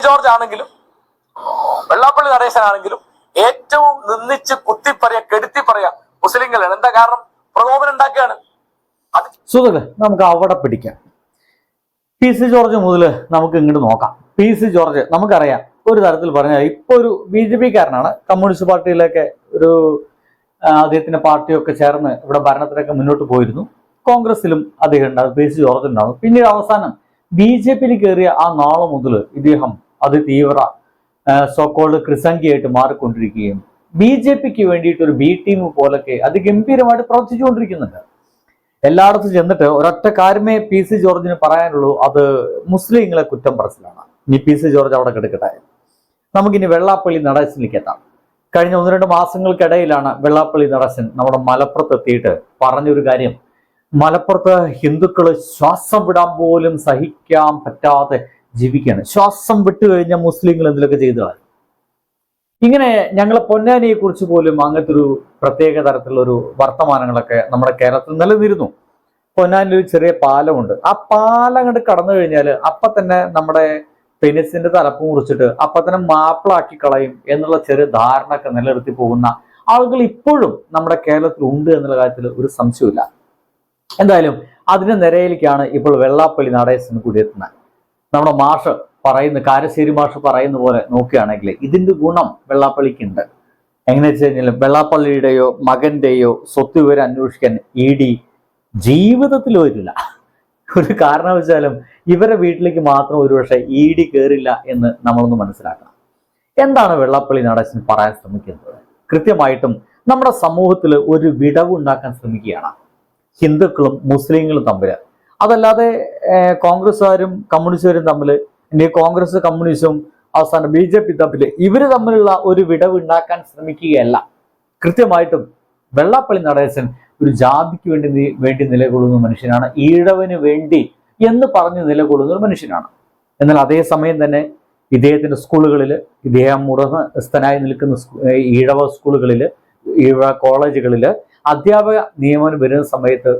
George ആണെങ്കിലും വെള്ളാപ്പള്ളി നടേശൻ ആണെങ്കിലും ഏറ്റവും നിന്ദിച്ച് കുത്തിപ്പറയ കെടുത്തി പറയാ മുസ്ലിങ്ങളാണ്. എന്താ കാരണം? പ്രകോപനം ഉണ്ടാക്കുകയാണ്. അത് സുഹൃത്ത് നമുക്ക് അവിടെ പിടിക്കാം. പി സി ജോർജ് മുതൽ നമുക്ക് ഇങ്ങോട്ട് നോക്കാം. പി സി ജോർജ് നമുക്കറിയാം ഒരു തരത്തിൽ പറഞ്ഞാൽ ഇപ്പൊ ഒരു ബി ജെ പിക്കാരനാണ്. കമ്മ്യൂണിസ്റ്റ് പാർട്ടിയിലൊക്കെ ഒരു അദ്ദേഹത്തിന്റെ പാർട്ടിയൊക്കെ ചേർന്ന് ഇവിടെ ഭരണത്തിലൊക്കെ മുന്നോട്ട് പോയിരുന്നു. കോൺഗ്രസിലും അദ്ദേഹം ഉണ്ടാകും പി സി ജോർജ് ഉണ്ടാവും പിന്നീട് അവസാനം ബി ജെ പിയിൽ കയറിയ ആ നാളെ മുതൽ ഇദ്ദേഹം അതിതീവ്ര സോക്കോൾഡ് ക്രിസംഖ്യയായിട്ട് മാറിക്കൊണ്ടിരിക്കുകയും ബി ജെ പിക്ക് വേണ്ടിയിട്ട് ഒരു ബി ടീം പോലൊക്കെ അതിഗംഭീരമായിട്ട് പ്രവർത്തിച്ചുകൊണ്ടിരിക്കുന്നുണ്ട്. എല്ലായിടത്തും ചെന്നിട്ട് ഒരൊറ്റ കാര്യമേ പി സി ജോർജിന് പറയാനുള്ളൂ അത് മുസ്ലിങ്ങളെ കുറ്റം പറച്ചിലാണ്. ഇനി പി സി ജോർജ് അവിടെ കിടക്കട്ടെ. നമുക്കിനി വെള്ളാപ്പള്ളി നടേശനിലേക്ക് എത്താം. കഴിഞ്ഞ ഒന്ന് രണ്ട് മാസങ്ങൾക്കിടയിലാണ് വെള്ളാപ്പള്ളി നടേശൻ നമ്മുടെ മലപ്പുറത്ത് എത്തിയിട്ട് പറഞ്ഞൊരു കാര്യം. മലപ്പുറത്ത് ഹിന്ദുക്കൾ ശ്വാസം വിടാൻ പോലും സഹിക്കാൻ പറ്റാതെ ജീവിക്കുകയാണ് ശ്വാസം വിട്ടു കഴിഞ്ഞ മുസ്ലിങ്ങൾ എന്തിലൊക്കെ ചെയ്തു. ഇങ്ങനെ ഞങ്ങളെ പൊന്നാനിയെ കുറിച്ച് പോലും അങ്ങനത്തെ ഒരു പ്രത്യേക തരത്തിലുള്ള ഒരു വർത്തമാനങ്ങളൊക്കെ നമ്മുടെ കേരളത്തിൽ നിലനിന്നിരുന്നു. പൊന്നാനിൽ ഒരു ചെറിയ പാലമുണ്ട്. ആ പാലം അങ്ങോട്ട് കടന്നു കഴിഞ്ഞാൽ അപ്പൊ തന്നെ നമ്മുടെ പെനിസിന്റെ തലപ്പ് മുറിച്ചിട്ട് അപ്പൊ തന്നെ മാപ്പിളാക്കി കളയും എന്നുള്ള ചെറിയ ധാരണ ഒക്കെ നിലനിർത്തി പോകുന്ന ആളുകൾ ഇപ്പോഴും നമ്മുടെ കേരളത്തിൽ ഉണ്ട് എന്നുള്ള കാര്യത്തിൽ ഒരു സംശയമില്ല എന്തായാലും അതിന്റെ നിരയിലേക്കാണ് ഇപ്പോൾ വെള്ളാപ്പള്ളി നടേശന് കൂടി എത്തുന്നത് നമ്മുടെ മാഷ് പറയുന്ന കാരശ്ശേരി മാഷ് പറയുന്ന പോലെ നോക്കുകയാണെങ്കിൽ ഇതിന്റെ ഗുണം വെള്ളാപ്പള്ളിക്കുണ്ട്. എങ്ങനെ വെച്ച് കഴിഞ്ഞാൽ വെള്ളാപ്പള്ളിയുടെയോ മകന്റെയോ സ്വത്ത് വിവരം അന്വേഷിക്കാൻ ഇ ഡി ജീവിതത്തിൽ വരില്ല. ഒരു കാരണവശാലും ഇവരെ വീട്ടിലേക്ക് മാത്രം ഒരുപക്ഷെ ഇ ഡി കയറില്ല എന്ന് നമ്മളൊന്ന് മനസ്സിലാക്കണം. എന്താണ് വെള്ളാപ്പള്ളി നടേശൻ പറയാൻ ശ്രമിക്കുന്നത്? കൃത്യമായിട്ടും നമ്മുടെ സമൂഹത്തിൽ ഒരു വിടവ് ഉണ്ടാക്കാൻ ശ്രമിക്കുകയാണ്. ഹിന്ദുക്കളും മുസ്ലിങ്ങളും തമ്മിൽ അതല്ലാതെ കോൺഗ്രസ്സുകാരും കമ്മ്യൂണിസ്റ്റുകാരും തമ്മിൽ ഇനി കോൺഗ്രസ് കമ്മ്യൂണിസ്റ്റും അവസാനം ബി ജെ പി തമ്മിൽ ഇവർ തമ്മിലുള്ള ഒരു വിടവ് ഉണ്ടാക്കാൻ ശ്രമിക്കുകയല്ല. കൃത്യമായിട്ടും വെള്ളാപ്പള്ളി നടേശൻ ഒരു ജാതിക്ക് വേണ്ടി വേണ്ടി നിലകൊള്ളുന്ന മനുഷ്യനാണ്. ഈഴവന് വേണ്ടി എന്ന് പറഞ്ഞ് നിലകൊള്ളുന്ന ഒരു മനുഷ്യനാണ്. എന്നാൽ അതേസമയം തന്നെ ഇദ്ദേഹത്തിന്റെ സ്കൂളുകളിൽ ഇദ്ദേഹം ഉടമസ്ഥനായി നിൽക്കുന്ന ഈഴവ സ്കൂളുകളിൽ ഈഴവ കോളേജുകളിൽ അധ്യാപക നിയമനം വരുന്ന സമയത്ത്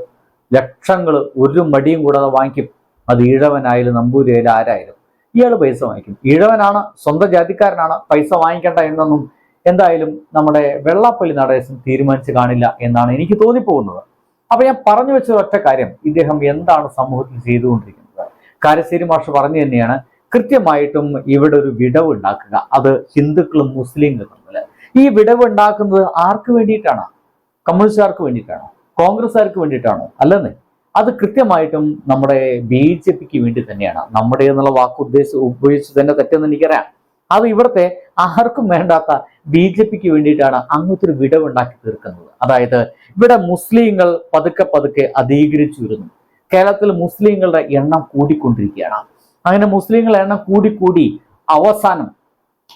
ലക്ഷങ്ങൾ ഒരു മടിയും കൂടാതെ വാങ്ങിക്കും. അത് ഈഴവനായാലും നമ്പൂതിരിയായാലും ആരായാലും. ഇയാൾ പൈസ വാങ്ങിക്കും. ഈഴവനാണ് സ്വന്തം ജാതിക്കാരനാണ് പൈസ വാങ്ങിക്കേണ്ട എന്നൊന്നും എന്തായാലും നമ്മുടെ വെള്ളാപ്പള്ളി നടേശൻ തീരുമാനിച്ചു കാണില്ല എന്നാണ് എനിക്ക് തോന്നിപ്പോകുന്നത്. അപ്പൊ ഞാൻ പറഞ്ഞു വെച്ച ഒറ്റ കാര്യം. ഇദ്ദേഹം എന്താണ് സമൂഹത്തിൽ ചെയ്തുകൊണ്ടിരിക്കുന്നത്? കാരശ്ശേരി മാഷ് പറഞ്ഞു തന്നെയാണ്. കൃത്യമായിട്ടും ഇവിടെ ഒരു വിടവ് ഉണ്ടാക്കുക. അത് ഹിന്ദുക്കളും മുസ്ലിങ്ങളും തമ്മിൽ ഈ വിടവ് ഉണ്ടാക്കുന്നത് ആർക്ക് വേണ്ടിയിട്ടാണ്? കമ്മ്യൂണിസ്റ്റുകാർക്ക് വേണ്ടിയിട്ടാണോ? കോൺഗ്രസ്സുകാർക്ക് വേണ്ടിയിട്ടാണോ? അല്ലെന്നേ. അത് കൃത്യമായിട്ടും നമ്മുടെ ബി ജെ പിക്ക് വേണ്ടി തന്നെയാണ്. നമ്മുടെ എന്നുള്ള വാക്ക് ഉദ്ദേശം ഉപയോഗിച്ച് തന്നെ തെറ്റെന്ന് എനിക്കറിയാം. അത് ഇവിടുത്തെ ആർക്കും വേണ്ടാത്ത ബി ജെ പിക്ക് വേണ്ടിയിട്ടാണ് അങ്ങനത്തെ ഒരു വിടവ് ഉണ്ടാക്കി തീർക്കുന്നത്. അതായത് ഇവിടെ മുസ്ലിങ്ങൾ പതുക്കെ പതുക്കെ അധീകരിച്ചു വരുന്നു. കേരളത്തിൽ മുസ്ലിങ്ങളുടെ എണ്ണം കൂടിക്കൊണ്ടിരിക്കുകയാണ്. അങ്ങനെ മുസ്ലിങ്ങളുടെ എണ്ണം കൂടിക്കൂടി അവസാനം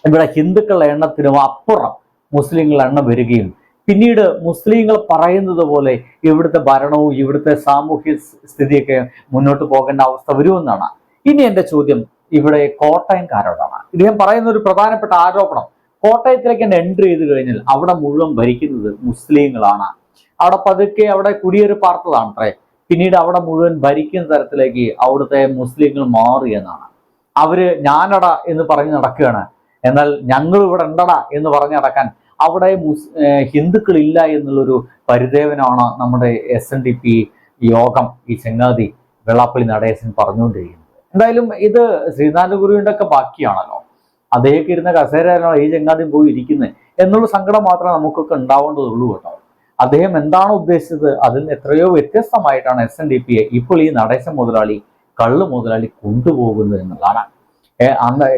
ഇവിടെ ഹിന്ദുക്കളുടെ എണ്ണത്തിനും അപ്പുറം മുസ്ലിങ്ങളുടെ എണ്ണം വരികയും പിന്നീട് മുസ്ലിങ്ങൾ പറയുന്നത് പോലെ ഇവിടുത്തെ ഭരണവും ഇവിടുത്തെ സാമൂഹ്യ സ്ഥിതിയൊക്കെ മുന്നോട്ട് പോകേണ്ട അവസ്ഥ വരുമെന്നാണ്. ഇനി എന്റെ ചോദ്യം ഇവിടെ കോട്ടയംകാരോടാണ്. ഇദ്ദേഹം പറയുന്ന ഒരു പ്രധാനപ്പെട്ട ആരോപണം കോട്ടയത്തിലേക്ക് എൻട്രി ചെയ്ത് കഴിഞ്ഞാൽ അവിടെ മുഴുവൻ ഭരിക്കുന്നത് മുസ്ലിങ്ങളാണ്. അവിടെ പതുക്കെ അവിടെ കുടിയേറി പാർത്തതാണ് അത്രേ പിന്നീട് അവിടെ മുഴുവൻ ഭരിക്കുന്ന തരത്തിലേക്ക് അവിടുത്തെ മുസ്ലിങ്ങൾ മാറി എന്നാണ്. അവർ ഞാനട എന്ന് പറഞ്ഞ് നടക്കുകയാണ്. എന്നാൽ ഞങ്ങൾ ഇവിടെ ഉണ്ടടാ എന്ന് പറഞ്ഞ് നടക്കാൻ അവിടെ മുസ് ഹിന്ദുക്കളില്ല എന്നുള്ളൊരു പരിദേവനാണ് നമ്മുടെ എസ് എൻ ഡി പി യോഗം ഈ ചങ്ങാതി വെള്ളാപ്പള്ളി നടേശൻ പറഞ്ഞുകൊണ്ടിരിക്കുന്നത്. എന്തായാലും ഇത് ശ്രീനാഥ ഗുരുവിന്റെ ഒക്കെ ബാക്കിയാണല്ലോ. അദ്ദേഹം ഇരുന്ന കസേരയാണോ ഈ ചങ്ങാതി പോയി ഇരിക്കുന്നത് എന്നുള്ള സങ്കടം മാത്രമേ നമുക്കൊക്കെ ഉണ്ടാവേണ്ടതുള്ളൂ കേട്ടോ. അദ്ദേഹം എന്താണ് ഉദ്ദേശിച്ചത്? അതിൽ എത്രയോ വ്യത്യസ്തമായിട്ടാണ് എസ് എൻ ഡി പിയെ ഇപ്പോൾ ഈ നടേശൻ മുതലാളി കള്ള് മുതലാളി കൊണ്ടുപോകുന്നത് എന്നുള്ളതാണ്. അന്ന്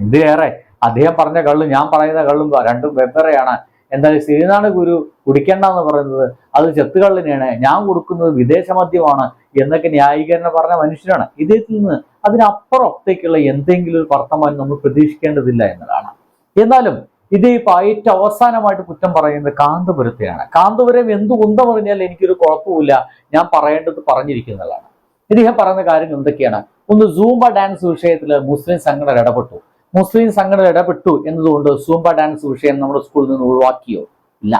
എന്തിനേറെ അദ്ദേഹം പറഞ്ഞ കള്ള് ഞാൻ പറയുന്ന കള്ളും രണ്ടും വെവ്വേറെയാണ്. എന്തായാലും ശ്രീനാട് ഗുരു കുടിക്കേണ്ടെന്ന് പറയുന്നത് അത് ചെത്തുകള്ളിനെയാണ്. ഞാൻ കൊടുക്കുന്നത് വിദേശ മദ്യമാണ് എന്നൊക്കെ ന്യായീകരണം പറഞ്ഞ മനുഷ്യനാണ്. ഇദ്ദേഹത്തിൽ നിന്ന് അതിനപ്പുറത്തേക്കുള്ള എന്തെങ്കിലും ഒരു വർത്തമാനം നമ്മൾ പ്രതീക്ഷിക്കേണ്ടതില്ല എന്നതാണ്. എന്നാലും ഇത് ഇപ്പൊ ഏറ്റവും അവസാനമായിട്ട് കുറ്റം പറയുന്നത് കാന്തപുരത്തെയാണ്. കാന്തപുരം എന്ത് കുന്തം പറഞ്ഞാൽ എനിക്കൊരു കുഴപ്പമില്ല ഞാൻ പറയേണ്ടത് പറഞ്ഞിരിക്കുന്നതാണ്. ഇദ്ദേഹം പറയുന്ന കാര്യങ്ങൾ എന്തൊക്കെയാണ്? ഒന്ന് സൂംബ ഡാൻസ് വിഷയത്തിൽ മുസ്ലിം സംഘടന ഇടപെട്ടു. മുസ്ലിം സംഘടന ഇടപെട്ടു എന്നതുകൊണ്ട് സൂംബ ഡാൻസ് വിഷയം നമ്മുടെ സ്കൂളിൽ നിന്ന് ഒഴിവാക്കിയോ? ഇല്ല.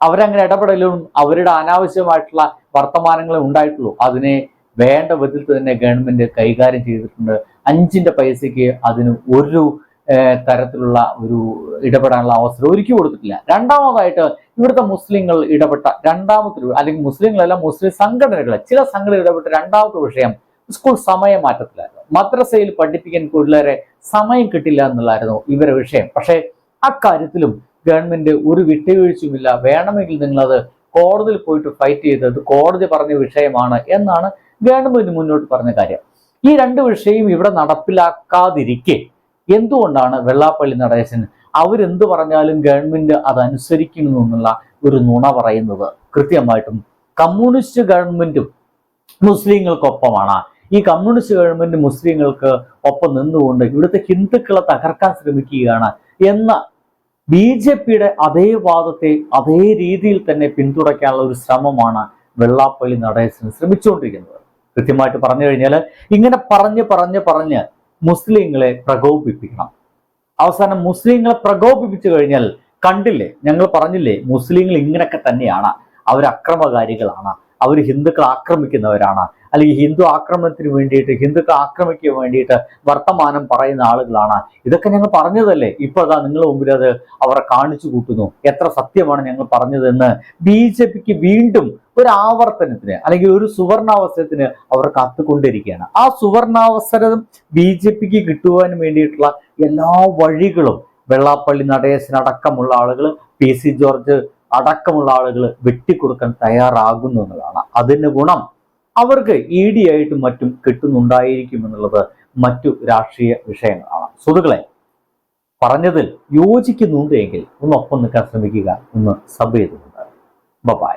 അവരങ്ങനെ ഇടപെടലും അവരുടെ അനാവശ്യമായിട്ടുള്ള വർത്തമാനങ്ങളും ഉണ്ടായിട്ടുള്ളൂ. അതിനെ വേണ്ട വിധത്തിൽ തന്നെ ഗവൺമെന്റ് കൈകാര്യം ചെയ്തിട്ടുണ്ട്. അഞ്ചിന്റെ പൈസയ്ക്ക് അതിന് ഒരു തരത്തിലുള്ള ഒരു ഇടപെടാനുള്ള അവസരം ഒരുക്കി കൊടുത്തിട്ടില്ല. രണ്ടാമതായിട്ട് ഇവിടുത്തെ മുസ്ലിങ്ങൾ ഇടപെട്ട രണ്ടാമത്തെ അല്ലെങ്കിൽ മുസ്ലിങ്ങളല്ല മുസ്ലിം സംഘടനകൾ ചില സംഘടന ഇടപെട്ട രണ്ടാമത്തെ വിഷയം സ്കൂൾ സമയമാറ്റത്തിലായിരുന്നു. മദ്രസയിൽ പഠിപ്പിക്കാൻ പിള്ളേരെ സമയം കിട്ടില്ല എന്നുള്ളായിരുന്നു ഇവരുടെ വിഷയം. പക്ഷേ അക്കാര്യത്തിലും ഗവൺമെന്റ് ഒരു വിട്ടുവീഴ്ചയുമില്ല. വേണമെങ്കിൽ നിങ്ങളത് കോടതിയിൽ പോയിട്ട് ഫൈറ്റ് ചെയ്തത് കോടതി പറഞ്ഞ വിഷയമാണ് എന്നാണ് ഗവൺമെന്റ് മുന്നോട്ട് പറഞ്ഞ കാര്യം. ഈ രണ്ട് വിഷയം ഇവിടെ നടപ്പിലാക്കാതിരിക്കെ എന്തുകൊണ്ടാണ് വെള്ളാപ്പള്ളി നടേശൻ അവരെന്ത് പറഞ്ഞാലും ഗവൺമെന്റ് അത് എന്നുള്ള ഒരു നുണ പറയുന്നത്? കൃത്യമായിട്ടും കമ്മ്യൂണിസ്റ്റ് ഗവൺമെന്റും മുസ്ലിങ്ങൾക്കൊപ്പമാണ്. ഈ കമ്മ്യൂണിസ്റ്റ് ഗവൺമെന്റ് മുസ്ലിങ്ങൾക്ക് ഒപ്പം നിന്നുകൊണ്ട് ഇവിടുത്തെ ഹിന്ദുക്കളെ തകർക്കാൻ ശ്രമിക്കുകയാണ് എന്ന ബി ജെ പിയുടെ അതേ വാദത്തെ അതേ രീതിയിൽ തന്നെ പിന്തുണയ്ക്കാനുള്ള ഒരു ശ്രമമാണ് വെള്ളാപ്പള്ളി നടേശൻ ശ്രമിച്ചുകൊണ്ടിരിക്കുന്നത്. കൃത്യമായിട്ട് പറഞ്ഞു കഴിഞ്ഞാൽ ഇങ്ങനെ പറഞ്ഞ് പറഞ്ഞ് പറഞ്ഞ് മുസ്ലിങ്ങളെ പ്രകോപിപ്പിക്കണം. അവസാനം മുസ്ലിങ്ങളെ പ്രകോപിപ്പിച്ചു കഴിഞ്ഞാൽ കണ്ടില്ലേ ഞങ്ങൾ പറഞ്ഞില്ലേ മുസ്ലിങ്ങൾ ഇങ്ങനെയൊക്കെ തന്നെയാണ്. അവർ അക്രമകാരികളാണ് അവർ ഹിന്ദുക്കൾ ആക്രമിക്കുന്നവരാണ്. അല്ലെങ്കിൽ ഹിന്ദു ആക്രമണത്തിന് വേണ്ടിയിട്ട് ഹിന്ദുക്കൾ ആക്രമിക്കാൻ വേണ്ടിയിട്ട് വർത്തമാനം പറയുന്ന ആളുകളാണ്. ഇതൊക്കെ ഞങ്ങൾ പറഞ്ഞതല്ലേ? ഇപ്പൊ അതാ നിങ്ങൾ മുമ്പിൽ അത് അവരെ കാണിച്ചു കൂട്ടുന്നു. എത്ര സത്യമാണ് ഞങ്ങൾ പറഞ്ഞതെന്ന് ബി ജെ പിക്ക് വീണ്ടും ഒരു ആവർത്തനത്തിന് അല്ലെങ്കിൽ ഒരു സുവർണാവസരത്തിന് അവർ കാത്തുകൊണ്ടിരിക്കുകയാണ്. ആ സുവർണാവസരം ബി ജെ പിക്ക് കിട്ടുവാൻ വേണ്ടിയിട്ടുള്ള എല്ലാ വഴികളും വെള്ളാപ്പള്ളി നടേശൻ അടക്കമുള്ള ആളുകൾ പി സി ജോർജ് അടക്കമുള്ള ആളുകൾ വെട്ടിക്കൊടുക്കാൻ തയ്യാറാകുന്നു എന്നതാണ്. അതിന്റെ ഗുണം അവർക്ക് ഇ ഡി ആയിട്ടും മറ്റും കിട്ടുന്നുണ്ടായിരിക്കും എന്നുള്ളത് മറ്റു രാഷ്ട്രീയ വിഷയങ്ങളാണ്. സുഹൃത്തുക്കളെ പറഞ്ഞതിൽ യോജിക്കുന്നുണ്ട് എങ്കിൽ ഒന്ന് ഒപ്പം നിൽക്കാൻ ശ്രമിക്കുക ഒന്ന് സബ് ചെയ്തിട്ടുണ്ട് ബൈ